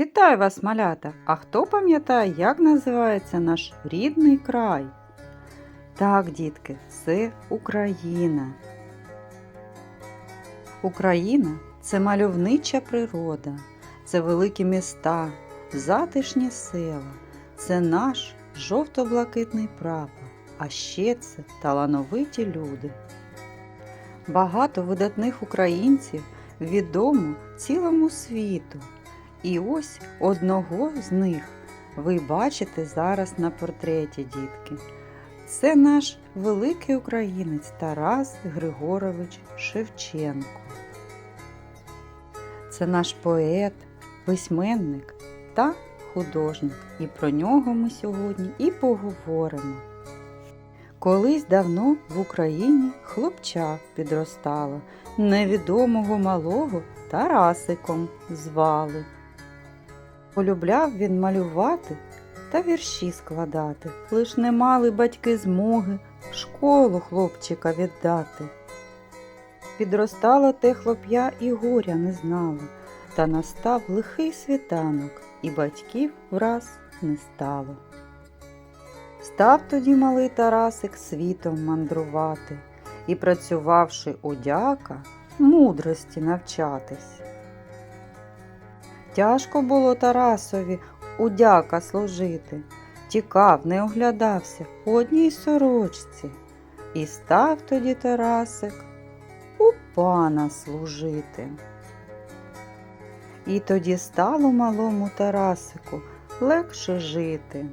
Вітаю вас, малята! А хто пам'ятає, як називається наш рідний край? Так, дітки, це Україна. Україна це мальовнича природа, це великі міста, затишні села, це наш жовто-блакитний прапор, а ще це талановиті люди. Багато видатних українців відомо цілому світу. І ось одного з них ви бачите зараз на портреті, дітки. Це наш великий українець Тарас Григорович Шевченко. Це наш поет, письменник та художник. І про нього ми сьогодні і поговоримо. Колись давно в Україні хлопча підростало, невідомого малого Тарасиком звали. Полюбляв він малювати та вірші складати, лиш не мали батьки змоги в школу хлопчика віддати. Підростало те хлоп'я і горя не знало, та настав лихий світанок, і батьків враз не стало. Став тоді малий Тарасик світом мандрувати і, працювавши одяка, мудрості навчатись. Тяжко було Тарасові удяка служити, тікав, не оглядався у одній сорочці, і став тоді Тарасик у пана служити. І тоді стало малому Тарасику легше жити.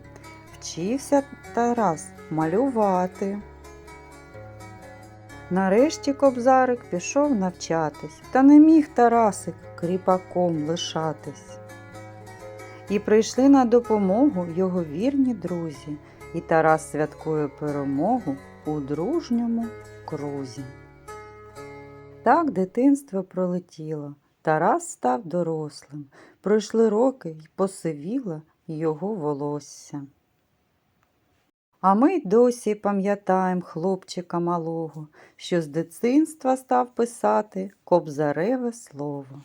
Вчився Тарас малювати. Нарешті кобзарик пішов навчатись, та не міг Тарасик кріпаком лишатись. І прийшли на допомогу його вірні друзі, і Тарас святкує перемогу у дружньому крузі. Так дитинство пролетіло. Тарас став дорослим. Пройшли роки й посивіло його волосся. А ми досі пам'ятаємо хлопчика малого, що з дитинства став писати кобзареве слово.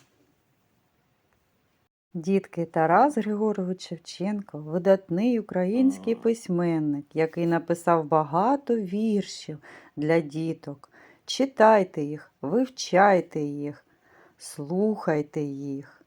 Дітки Тарас Григорович Шевченко видатний український письменник, який написав багато віршів для діток. Читайте їх, вивчайте їх, слухайте їх.